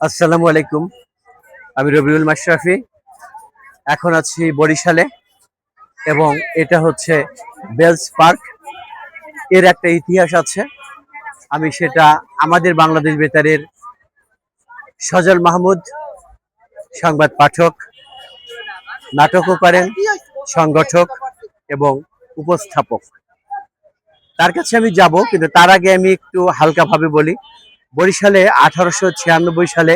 আসসালামু আলাইকুম। আমি রবিউল মাশরাফি। এখন আছি বরিশালে এবং এটা হচ্ছে বেলস পার্ক। এর একটা ইতিহাস আছে। আমি সেটা আমাদের বাংলাদেশ বেতারের সজল মাহমুদ, সংবাদ পাঠক, নাটকও করেন, সংগঠক এবং উপস্থাপক। তার কাছে আমি যাব, কিন্তু তার আগে আমি একটু হালকাভাবে বলি। বরিশালে আঠারোশো ছিয়ানব্বই সালে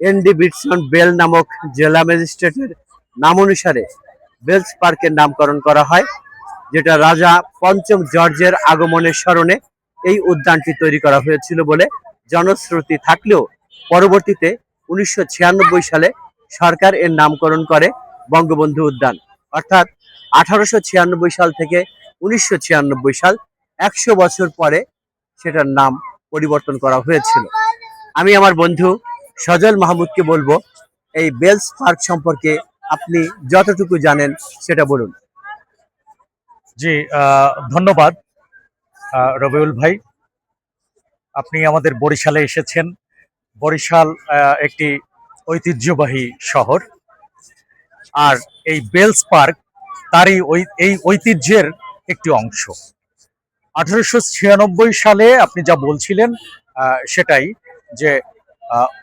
এনডি বিটসন বেল নামক জেলা ম্যাজিস্ট্রেটের নাম অনুসারে বেলস পার্কের নামকরণ করা হয়, যেটা রাজা পঞ্চম জর্জের আগমনের স্মরণে এই উদ্যানটি তৈরি করা হয়েছিল বলে জনশ্রুতি থাকলেও পরবর্তীতে উনিশশো ছিয়ানব্বই সালে সরকার এর নামকরণ করে বঙ্গবন্ধু উদ্যান। অর্থাৎ আঠারোশো ছিয়ানব্বই সাল থেকে উনিশশো ছিয়ানব্বই সাল একশো বছর পরে সেটার নাম পরিবর্তন করা হয়েছিল। আমি আমার বন্ধু সজল মাহমুদকে বলব, এই বেলস পার্ক সম্পর্কে আপনি যতটুকু জানেন সেটা বলুন। জি ধন্যবাদ রবিউল ভাই। আপনি আমাদের বরিশালে এসেছেন। বরিশাল একটি ঐতিহ্যবাহী শহর। আর এই বেলস পার্ক তারই এই ঐতিহ্যের একটি অংশ। আঠারোশো ছিয়ানব্বই সালে আপনি যা বলছিলেন সেটাই যে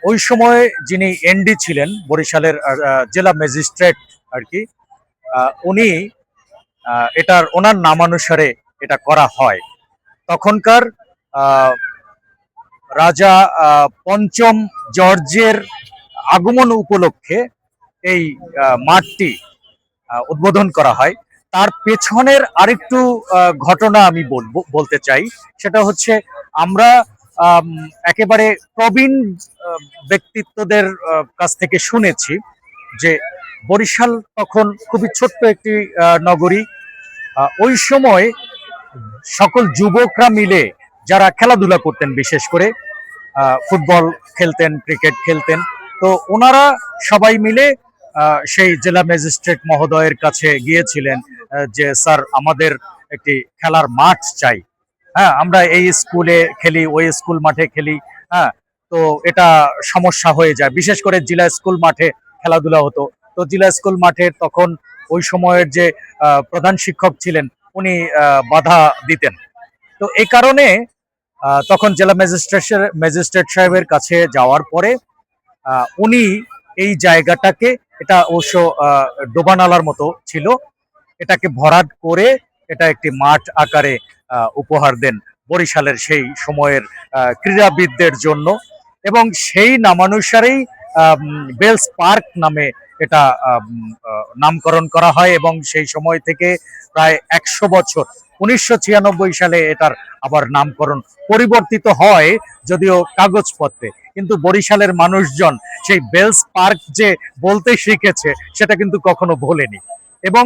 ওই সময় যিনি এনডি ছিলেন, বরিশালের জেলা ম্যাজিস্ট্রেট আর কি উনি এটার ওনার নামানুসারে এটা করা হয়। তখনকার রাজা পঞ্চম জর্জের আগমন উপলক্ষে এই মাঠটি উদ্বোধন করা হয়। তার পেছনের আরেকটু ঘটনা আমি বলব বলতে চাই। সেটা হচ্ছে, আমরা একেবারে প্রবীণ ব্যক্তিত্বদের কাছ থেকে শুনেছি যে বরিশাল তখন খুবই ছোট্ট একটি নগরী। ওই সময় সকল যুবকরা মিলে যারা খেলাধুলা করতেন বিশেষ করে ফুটবল খেলতেন, ক্রিকেট খেলতেন, তো ওনারা সবাই মিলে সেই জেলা ম্যাজিস্ট্রেট মহোদয়ের কাছে গিয়েছিলেন। যে স্যার আমাদের একটি খেলার মাঠ চাই। হ্যাঁ আমরা এই স্কুলে খেলি, ওই স্কুল মাঠে খেলি হ্যাঁ তো এটা সমস্যা হয়ে যায়। বিশেষ করে জেলা স্কুল মাঠে খেলাধুলা হতো। তো জেলা স্কুল মাঠে তখন ওই সময়ের যে প্রধান শিক্ষক ছিলেন, উনি বাধা দিতেন। তো এই কারণে তখন জেলা ম্যাজিস্ট্রেট ম্যাজিস্ট্রেট সাহেবের কাছে যাওয়ার পরে উনি এই জায়গাটাকে, এটা অবশ্য ডোবানালার মতো ছিল এটাকে ভরাট করে এটা একটি মাঠ আকারে উপহার দেন বরিশালের সেই সময়ের ক্রীড়াবিদদের জন্য। এবং সেই নামানুসারেই বেলস পার্ক নামে এটা নামকরণ করা হয় এবং সেই সময় থেকে প্রায় একশো বছর, উনিশশো ছিয়ানব্বই সালে এটার আবার নামকরণ পরিবর্তিত হয় যদিও কাগজপত্রে। কিন্তু বরিশালের মানুষজন সেই বেলস পার্ক যে বলতে শিখেছে, সেটা কিন্তু কখনো ভোলেনি। এবং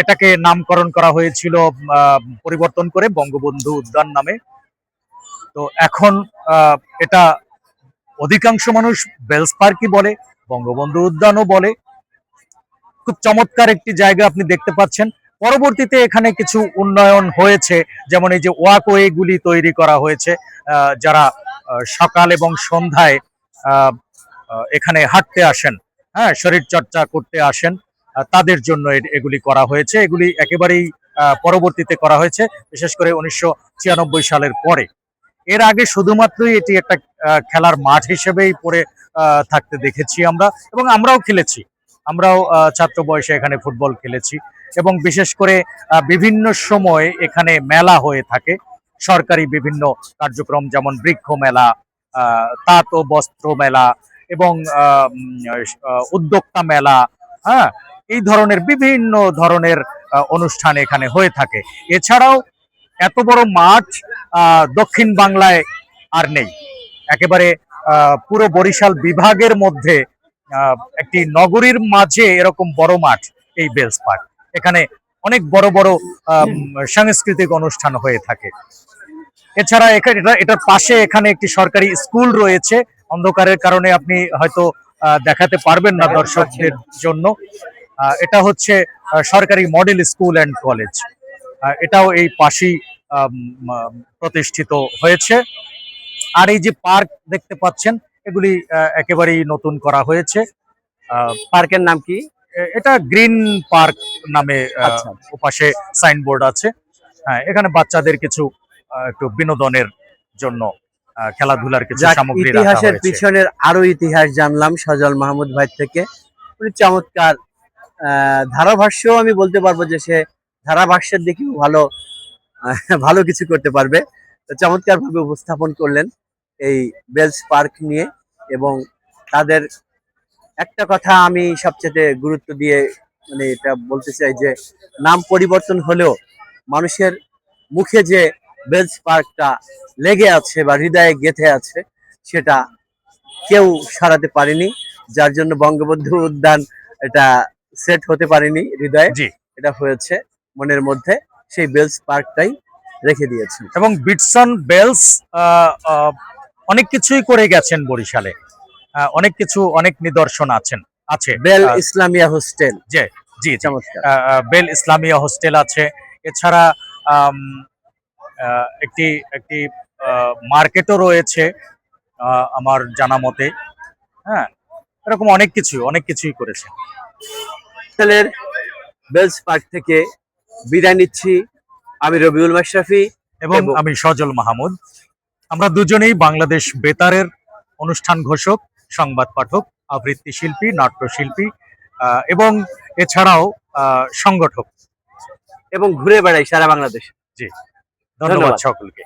এটাকে নামকরণ করা হয়েছিল পরিবর্তন করে বঙ্গবন্ধু উদ্যান নামে। তো এখন এটা অধিকাংশ মানুষ বেলস পার্কই বলে, বঙ্গবন্ধু উদ্যানও বলে। খুব চমৎকার একটি জায়গা আপনি দেখতে পাচ্ছেন। পরবর্তীতে এখানে কিছু উন্নয়ন হয়েছে, যেমন এই যে ওয়াকওয়ে গুলি তৈরি করা হয়েছে যারা সকাল এবং সন্ধ্যায় এখানে হাঁটতে আসেন হ্যাঁ শরীর চর্চা করতে আসেন। তাদের জন্য এগুলি করা হয়েছে। এগুলি একেবারেই পরবর্তীতে করা হয়েছে, বিশেষ করে উনিশশো ছিয়ানব্বই সালের পরে। এর আগে শুধুমাত্রই এটি একটা খেলার মাঠ হিসেবেই পড়ে থাকতে দেখেছি আমরা এবং আমরাও খেলেছি। আমরাও ছাত্র বয়সে এখানে ফুটবল খেলেছি এবং বিশেষ করে বিভিন্ন সময় এখানে মেলা হয়ে থাকে। সরকারি বিভিন্ন কার্যক্রম যেমন বৃক্ষ মেলা তাঁত ও বস্ত্র মেলা এবং উদ্যোক্তা মেলা হ্যাঁ এই ধরনের বিভিন্ন ধরনের অনুষ্ঠান এখানে হয়ে থাকে। এছাড়াও এত বড় মাঠ দক্ষিণ বাংলায় আর নেই। একেবারে পুরো বরিশাল বিভাগের মধ্যে একটি নগরীর মাঝে এরকম বড় মাঠ এই বেলস পার্ক। এখানে অনেক বড় বড় সাংস্কৃতিক অনুষ্ঠান হয়ে থাকে। এছাড়া এখানে এটা এটার পাশে এখানে একটি সরকারি স্কুল রয়েছে। অন্ধকারের কারণে আপনি হয়তো আহ, দেখাতে পারবেন না। দর্শকদের জন্য। এটা হচ্ছে সরকারি মডেল স্কুল অ্যান্ড কলেজ এটাও এই পাশেই প্রতিষ্ঠিত হয়েছে। আর এই যে পার্ক দেখতে পাচ্ছেন এগুলি একেবারেই নতুন করা হয়েছে। পার্কের নাম কি? এটা গ্রিন পার্ক নামে আহ, আচ্ছা। ওপাশে সাইনবোর্ড আছে। হ্যাঁ এখানে বাচ্চাদের কিছু একটু বিনোদনের জন্য খেলাধুলার কিছু সামগ্রী ইতিহাসের পিছনের আরও ইতিহাস জানলাম সজল মাহমুদ ভাই থেকে। উনি চমৎকার ধারাভাষ্য আমি বলতে পারব যে সে ধারাভাষ্যের দিকেও ভালো ভালো কিছু করতে পারবে। তো চমৎকার ভাবে উপস্থাপন করলেন এই বেলস পার্ক নিয়ে এবং তাদের একটা কথা আমি সবচেয়ে গুরুত্ব দিয়ে মানে এটা বলতে চাই যে, নাম পরিবর্তন হলেও মানুষের মুখে যে বেলস পার্কটা লেগে আছে বা হৃদয়ে গেঁথে আছে, সেটা কেউ সারাতে পারেনি, যার জন্য বঙ্গবন্ধু উদ্যান এটা সেট হতে পারেনি হৃদয়ে। জি। এটা হয়েছে মনের মধ্যে। সেই বেলস পার্কটাই রেখে দিয়েছেন। এবং বিটসন বেলস অনেক কিছুই করে গেছেন বরিশালে। অনেক কিছু অনেক নিদর্শন আছেন আছে। বেল ইসলামিয়া হোস্টেল। জি জি চমৎকার। বেল ইসলামিয়া হোস্টেল আছে। এছাড়া একটি একটি মার্কেটও রয়েছে আমার জানা মতে। হ্যাঁ এরকম অনেক কিছু অনেক কিছুই করেছে হোস্টেলের বেলস পার্ক থেকে বিদায় নিচ্ছি। আমি রবিউল মাশরাফি এবং আমি সজল মাহমুদ। আমরা দুজনেই বাংলাদেশ বেতারের অনুষ্ঠান ঘোষক সংবাদ পাঠক আবৃত্তি শিল্পী নাট্যশিল্পী আহ, এবং এছাড়াও আহ, সংগঠক। এবং ঘুরে বেড়াই সারা বাংলাদেশ। জি ধন্যবাদ। সকলকে।